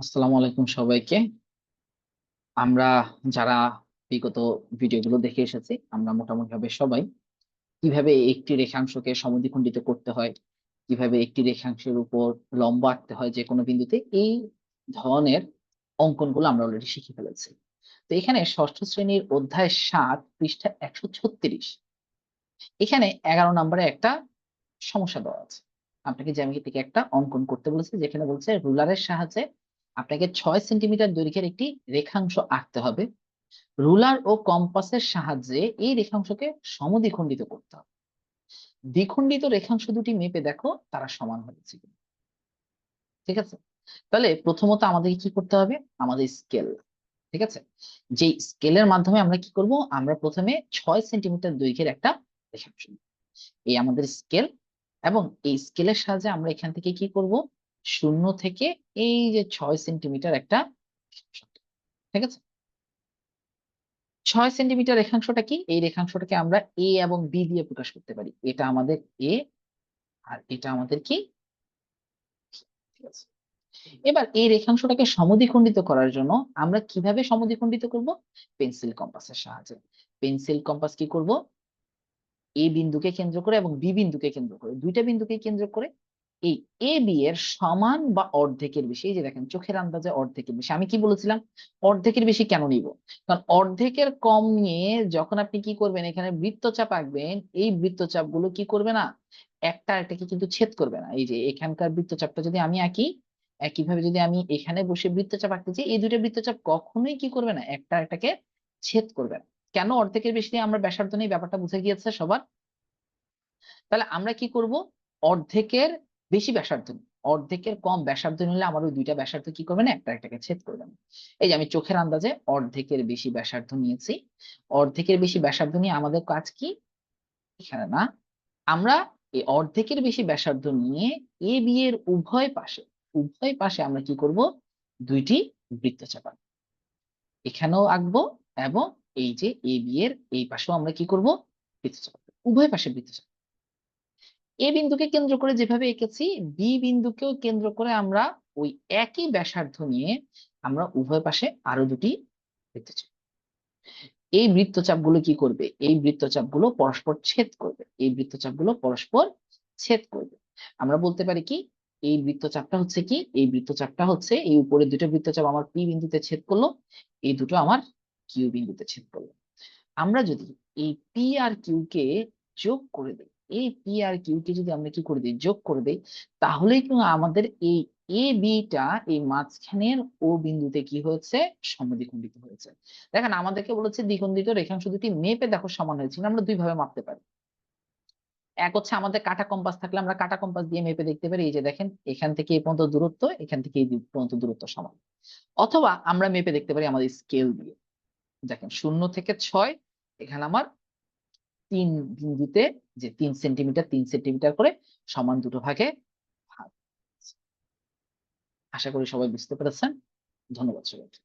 আসসালামু আলাইকুম সবাইকে। আমরা যারা বিগত ভিডিওগুলো দেখে এসেছি, আমরা মোটামুটি ভাবে সবাই কীভাবে একটি রেখাংশকে সমদ্বিখণ্ডিত করতে হয়, কীভাবে একটি রেখাংশের উপর লম্ব আঁকতে হয় যে কোনো বিন্দুতে, এই ধরনের অঙ্কনগুলো আমরা অলরেডি শিখে ফেলেছি। তো এখানে ষষ্ঠ শ্রেণির অধ্যায় সাত, পৃষ্ঠা একশো ছত্রিশ। এখানে এগারো নম্বরে একটা সমস্যা দেওয়া আছে। আপনাকে জ্যামিতি থেকে একটা অঙ্কন করতে বলেছে, যেখানে বলছে রুলারের সাহায্যে আপনাকে ছয় সেন্টিমিটার দৈর্ঘ্যের একটি রেখাংশ আঁকতে হবে। রুলার ও কম্পাসের সাহায্যে এই রেখাংশকে সমদ্বিখণ্ডিত করতে হবে। দ্বিখণ্ডিত রেখাংশ দুটি মেপে দেখো তারা সমান হয়েছে ঠিক আছে? তাহলে প্রথমত আমাদেরকে কি করতে হবে? আমাদের স্কেল। ঠিক আছে? যে স্কেলের মাধ্যমে আমরা কি করব? আমরা প্রথমে ছয় সেন্টিমিটার দৈর্ঘ্যের একটা রেখাংশ এই আমাদের স্কেল এবং এই স্কেলের সাহায্যে আমরা এখান থেকে কি করব? শূন্য থেকে এই যে ছয় সেন্টিমিটার একটা ঠিক আছে? ছয় সেন্টিমিটার রেখাংশটা কি? এই রেখাংশটাকে আমরা এ এবং বি দিয়ে প্রকাশ করতে পারি। এটা আমাদের এ আর এটা আমাদের কি? এবার এই রেখাংশটাকে সমদ্বিখণ্ডিত করার জন্য আমরা কীভাবে সমদ্বিখণ্ডিত করব? পেন্সিল কম্পাসের সাহায্যে। পেন্সিল কম্পাস কি করব? এ বিন্দুকে কেন্দ্র করে এবং বি বিন্দুকে কেন্দ্র করে। দুইটা বিন্দুকে কেন্দ্র করে এই এ বি এর সমান বা অর্ধেকের বেশি, এই যে দেখেন, চোখের আন্দাজে অর্ধেকের বেশি। আমি কি বলেছিলাম? অর্ধেকের বেশি কেন নিব? কারণ অর্ধেকের কম নিয়ে যখন আপনি কি করবেন, এখানে বৃত্তচাপ আঁকবেন, এই বৃত্তচাপগুলো কি করবে না? একটা একটাকে কিন্তু ছেদ করবে না। এই যে এখানকার বৃত্তচাপটা যদি আমি আঁকি, একইভাবে যদি আমি এখানে বসে বৃত্তচাপ আঁকতে চাই, এই দুইটা বৃত্তচাপ কখনোই কি করবে না? একটা একটাকে ছেদ করবে না। কেন অর্ধেকের বেশি নিয়ে আমরা ব্যাসার্ধ নিয়ে ব্যাপারটা বুঝে গিয়েছে সবার? তাহলে আমরা কি করব? অর্ধেকের বেশি ব্যাসার্ধ। অর্ধেকের কম ব্যাসার্ধ নিলে আমার ওই দুইটা ব্যাসার্ধ কি করবে না? একটা একটাকে ছেদ করবে না এই যে আমি চোখের আন্দাজে অর্ধেকের বেশি ব্যাসার্ধ নিয়েছি। অর্ধেকের বেশি ব্যাসার্ধ নিয়ে আমাদের কাজ কি? এখানে না, আমরা এই অর্ধেকের বেশি ব্যাসার্ধ নিয়ে এ, বি এর উভয় পাশে উভয় পাশে আমরা কি করব? দুইটি বৃত্তচাপ আঁকবো এখানেও আঁকবো এবং এই যে এ, বি এর এই পাশেও আমরা কি করব? বৃত্তচাপ। উভয় পাশে বৃত্ত বৃত্তচাপ এ বিন্দুকে কেন্দ্র করে যেভাবে এঁকেছি বি বিন্দুকেও কেন্দ্র করে আমরা ওই একই ব্যাসার্ধ নিয়ে আমরা উভয় পাশে আরও দুটি বৃত্তচাপ এই বৃত্তচাপগুলো কি করবে? এই বৃত্তচাপগুলো পরস্পর ছেদ করবে। এই বৃত্তচাপগুলো পরস্পর ছেদ করবে। আমরা বলতে পারি কি, এই বৃত্তচাপটা হচ্ছে কি? এই বৃত্তচাপটা হচ্ছে এই উপরে দুটো বৃত্তচাপ আমার পি বিন্দুতে ছেদ করল, এই দুটো আমার কিউ বিন্দুতে ছেদ করল। আমরা যদি এই পি আর কিউ কে যোগ করে দিই এই পি আর কিউ কে যদি আমরা কি করে দিই, যোগ করে দিই তাহলে কিন্তু আমাদের এই এ বিটা এই মাঝখানের ও বিন্দুতে কি হয়েছে? সমদ্বিখণ্ডিত হয়েছে। দেখেন, আমাদেরকে বলেছে দ্বিখণ্ডিত রেখাংশ দুটি মেপে দেখো সমান হয়েছে আমরা দুই ভাবে মাপতে পারি। এক হচ্ছে আমাদের কাটা কম্পাস থাকলে আমরা কাটা কম্পাস দিয়ে মেপে দেখতে পারি, এই যে দেখেন, এখান থেকে এই পর্যন্ত দূরত্ব, এখান থেকে এই পর্যন্ত দূরত্ব সমান। অথবা আমরা মেপে দেখতে পারি আমাদের স্কেল দিয়ে। দেখেন, শূন্য থেকে ছয়, এখানে আমার তিন বিন্দুতে, যে তিন সেন্টিমিটার তিন সেন্টিমিটার করে সমান দুটো ভাগে ভাগ। আশা করি সবাই বুঝতে পেরেছেন। ধন্যবাদ সবাইকে।